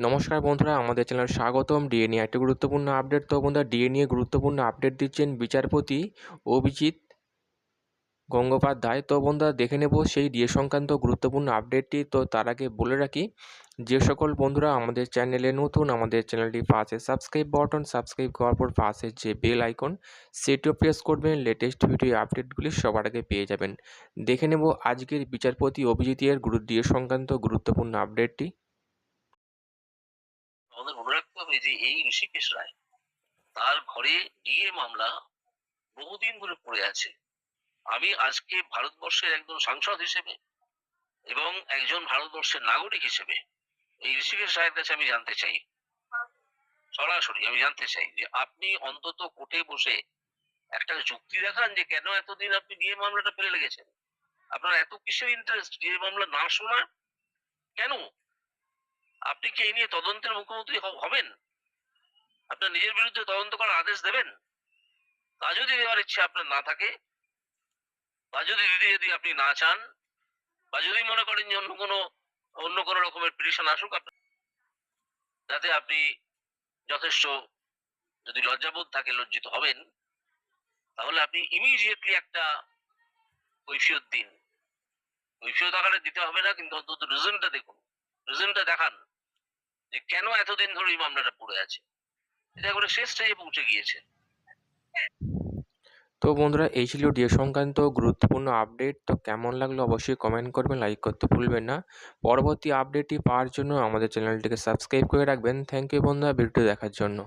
নমস্কার বন্ধুরা, আমাদের চ্যানেল স্বাগতম। ডিএ নিয়ে একটি গুরুত্বপূর্ণ আপডেট। তো বন্ধুরা ডিএ নিয়ে গুরুত্বপূর্ণ আপডেট দিচ্ছেন বিচারপতি অভিজিৎ গঙ্গোপাধ্যায়। তো বন্ধুরা, দেখে নেব সেই ডিএ সংক্রান্ত গুরুত্বপূর্ণ আপডেটটি। তো তার আগে বলে রাখি, যে সকল বন্ধুরা আমাদের চ্যানেলে নতুন, আমাদের চ্যানেলটি পাশে সাবস্ক্রাইব বাটন, সাবস্ক্রাইব করার পর পাশে যে বেল আইকন, সেটিও প্রেস করবেন। লেটেস্ট ভিডিও আপডেটগুলি সবার আগে পেয়ে যাবেন। দেখে নেব আজকের বিচারপতি অভিজিতের গুরু, ডিএ সংক্রান্ত গুরুত্বপূর্ণ আপডেটটি। আমাদের মনে রাখতে হবে যে এই ঋষিকেশ রায় তার ঘরে ডিএ মামলা বহুদিন ধরে পড়ে আছে। আমি আজকে ভারতবর্ষের একজন সাংসদ হিসেবে এবং একজন ভারতবর্ষের নাগরিক হিসেবে এই ঋষিকেশ রায়ের কাছে আমি জানতে চাই। সরাসরি আমি জানতে চাই যে আপনি অন্তত কোর্টে বসে একটা যুক্তি দেখান যে কেন এতদিন আপনি ডিএ মামলাটা ফেলে লেগেছেন? আপনার এত কিসের ইন্টারেস্ট ডিএ মামলা না শোনার? কেন? আপনি কি এই নিয়ে তদন্তের মুখোমুখি হবেন? আপনার নিজের বিরুদ্ধে তদন্ত করার আদেশ দেবেন? তা যদি দেওয়ার ইচ্ছে আপনার না থাকে, বা যদি দিদি যদি আপনি না চান, বা যদি মনে করেন যে অন্য কোনো অন্য কোনো রকমের পিটিশন আসুক আপনার, যাতে আপনি যথেষ্ট যদি লজ্জাবোধ থাকে, লজ্জিত হবেন, তাহলে আপনি ইমিডিয়েটলি একটা কৈফিয়ত দিন। কৈফিয়ত আকারে দিতে হবে না, কিন্তু অন্তত রিজনটা দেখুন। রিজনটা দেখান। যে কেন এতদিন ধরে এই মামলাটা পড়ে আছে? এটা করে শেষ স্টেজে পৌঁছে গিয়েছে। তো বন্ধুরা, এই ছিল ডিএ সংক্রান্ত গুরুত্বপূর্ণ আপডেট। তো কেমন লাগল অবশ্যই কমেন্ট করবেন, লাইক করতে ভুলবেন না। পরবর্তী আপডেটটি পাওয়ার জন্য আমাদের চ্যানেলটিকে সাবস্ক্রাইব করে রাখবেন। থ্যাংক ইউ বন্ধুরা, ভিডিওটি দেখার জন্য।